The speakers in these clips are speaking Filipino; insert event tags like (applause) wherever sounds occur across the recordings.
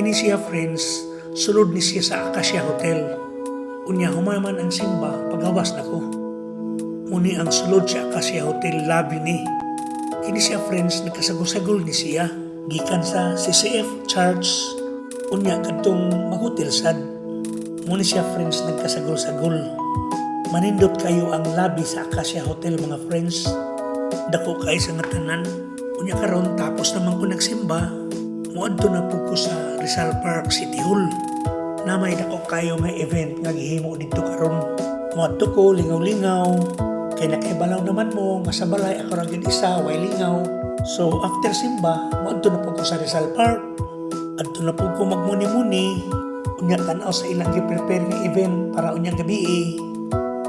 Kini siya friends, sulod ni siya sa Acacia Hotel. Unya humaman ang simba pagawas na ko. Muni ang sulod sa Acacia Hotel lobby ni. Kini siya friends nagkasagol-sagol ni siya. Gikan sa CCF Church. Unya kadtong mahotel sad. Muni siya friends nagkasagol-sagol. Manindot kayo ang lobby sa Acacia Hotel mga friends. Dako kay sa nga tanan. Unya karon tapos naman ko nagsimba. Muadto na po ko sa Rizal Park City Hall. Na may dako kayo nga event nga gihimo dito karon. Muadto ko lingaw-lingaw. Kay nakibalaw naman mo nga sa balay ako ra gyud isa way lingaw. So after simba, muadto na po ko sa Rizal Park. Adto na po ko magmuni-muni. Unya tanaw sa ilang gi-prepare nga event para unyang gabi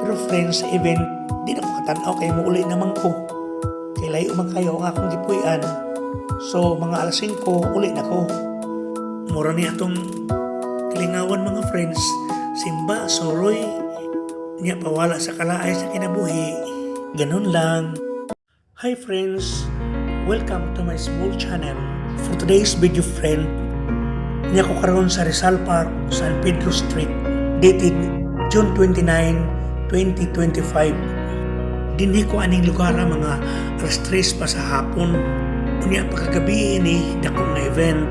Pero friends, sa event, di na ko katanaw kay mo uli naman ko. Kay layo man kayo ang akong gipuy-an. So, mga alas 5, uli na ko. Mura ni atong kalingawan mga friends. Simba, soroy. Niya pawala sa kalaay sa kinabuhi. Ganun lang. Hi friends! Welcome to my small channel. For today's video friend, niya ko karon sa Rizal Park, San Pedro Street, dated June 29, 2025. Dinhi ko aning lugar mga alas 3 pa sa hapon. Unya pagkagabi ini dako nga event.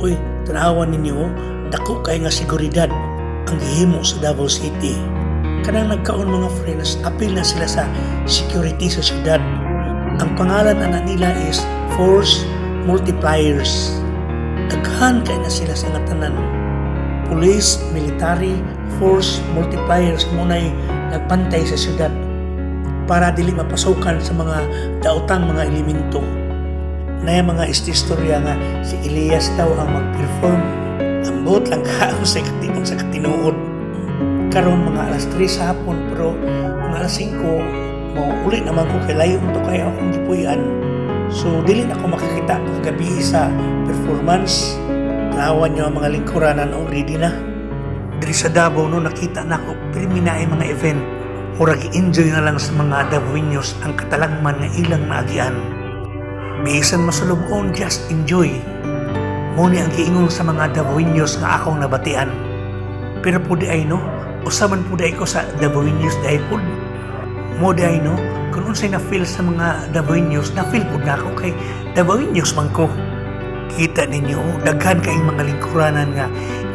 Uy, tanawan ninyo, dako kay nga seguridad ang gihimo sa Davao City. Kanang nagkaon mga friends, apil na sila sa security sa syudad. Ang pangalan ana nila is Force Multipliers. Daghan kay na sila sa ngatanan. Police, military, force multipliers muna'y nagpantay sa syudad para dili mapasukan sa mga daotang mga elemento. Na yung mga ististorya nga si Elias daw ang mag-perform. Ambot lang kaon sa (laughs) katinong sa katinuod. Karon mga alas 3 sa hapon pero mga alas 5 mo uli naman ko kay layo to kay akong gipuy-an. So dili na ako makakita kagabi sa performance. Tanawan niyo ang mga lingkuranan already na. Diri sa Davao no nakita na ako pirmi na ay mga event. Murag enjoy na lang sa mga Davoeños ang katalangman nga ilang naagian. Bisan masulubon, just enjoy. Muni ang giingon sa mga Davoeños nga akong nabatian. Pero po ay no, usaman po di ko sa di ay po. Mo di ay no, kung unsay na feel sa mga Davoeños, na feel po na ako kay Davoeños man ko. Kita ninyo, daghan kay mga lingkuranan nga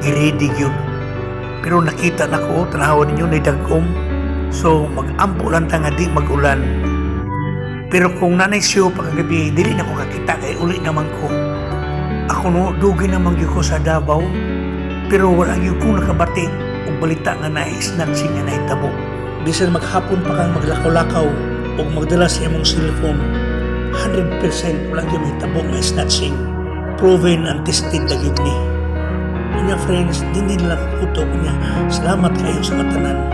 giredy yun. Pero nakita na ko, tanawan ninyo na dagom. So, mag-ampo lang ta nga di mag-ulan. Pero kung nanay siyo pagkagabi, dili na ko kakita kay uli naman ko. Ako no, dugi naman ko sa Davao. Pero wala gyud ko nakabati og balita nga na-snatching nga nahitabo. Bisan maghapon pa kang maglakaw-lakaw o magdala sa imong cellphone, 100% wala gyud mahitabo nga snatching. Proven and tested na gyud ni. Kanya friends, din lang kuto niya. Salamat kayo sa matanan.